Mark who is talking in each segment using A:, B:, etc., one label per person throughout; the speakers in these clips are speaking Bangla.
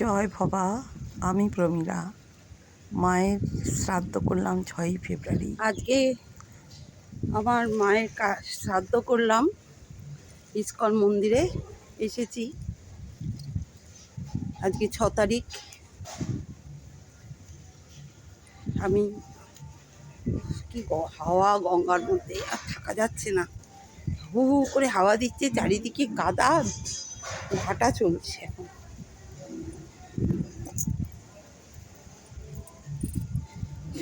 A: জয় ভবা, আমি প্রমীলা। মায়ের শ্রাদ্ধ করলাম ছয়ই ফেব্রুয়ারি।
B: আজকে আমার মায়ের শ্রাদ্ধ করলাম ইস্কন মন্দিরে, এসেছি। আজকে ছ তারিখ। আমি কি হাওয়া গঙ্গার মধ্যে আর থাকা যাচ্ছে না। হু হু করে হাওয়া দিচ্ছে, চারিদিকে কাদা ভাটা চলছে এখন।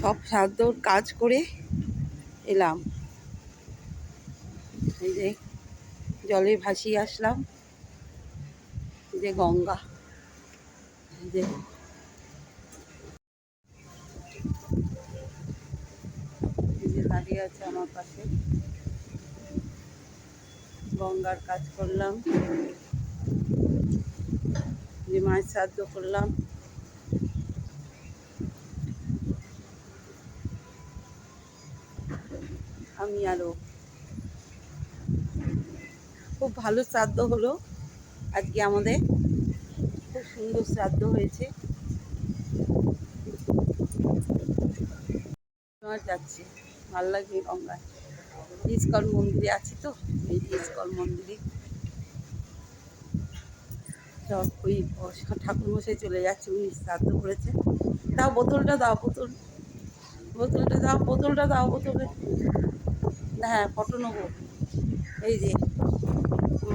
B: সব শ্রাদ্ধর কাজ করে এলাম। এই যে জলে ভাসিয়ে আসলাম। যে গঙ্গা। যে দাঁড়িয়ে আছে আমার পাশে। গঙ্গার কাজ করলাম। যে মাছ শ্রাদ্ধ করলাম। আমি আরও খুব ভালো শ্রাদ্ধ হলো আজকে আমাদের। খুব সুন্দর শ্রাদ্ধ হয়েছে। যাচ্ছে ভালো লাগে গঙ্গায়। ইস্কন মন্দিরে আছি তো, এই যে ইস্কন মন্দিরে। সব ওই ঠাকুর মশাই চলে যাচ্ছে, উনি শ্রাদ্ধ করেছে। দাও বোতলটা দাও, বোতল। বোতলটা দাও বোতলটা দাও, বোতলে। হ্যাঁ ফটো নেব। এই যে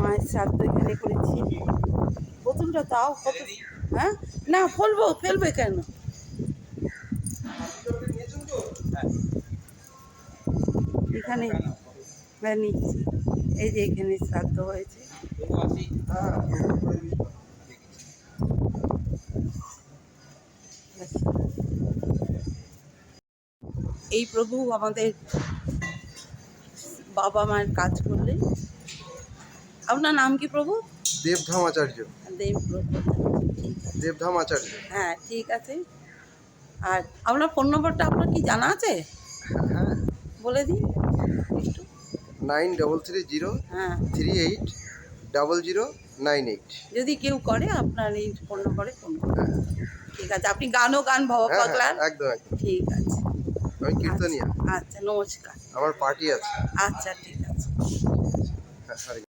B: মায়ের শ্রাদ্ধ এখানে করেছি। বোতলটা দাও কত হ্যাঁ? না ফেলব ফেলবে কেন? এখানে হ্যাঁ নিচ্ছি। এই যে এখানে শ্রাদ্ধ হয়েছে। এই প্রভু আমাদের বাবা মায়ের কাজ করলেন আপনার নাম কি প্রভু?
C: দেবধাম আচার্য।
B: দেব
C: দেবধাম আচার্য।
B: হ্যাঁ ঠিক আছে। আর আপনার ফোন নম্বরটা আপনার কি জানা আছে?
C: হ্যাঁ।
B: বলে দিন। একটু।
C: নাইন ডবল থ্রি জিরো
B: হ্যাঁ।
C: Three eight double zero nine eight.
B: যদি কেউ করে আপনার এই ফোন নম্বরে ফোন
C: হ্যাঁ।
B: ঠিক আছে আপনি গানও গান ভবা
C: হ্যাঁ,
B: পাগলার।
C: হ্যাঁ, একদম।
B: ঠিক আছে।
C: আমি কীর্তনিয়া।
B: আচ্ছা নমস্কার।
C: আমার পার্টি আছে।
B: আচ্ছা ঠিক আছে।
C: হ্যাঁ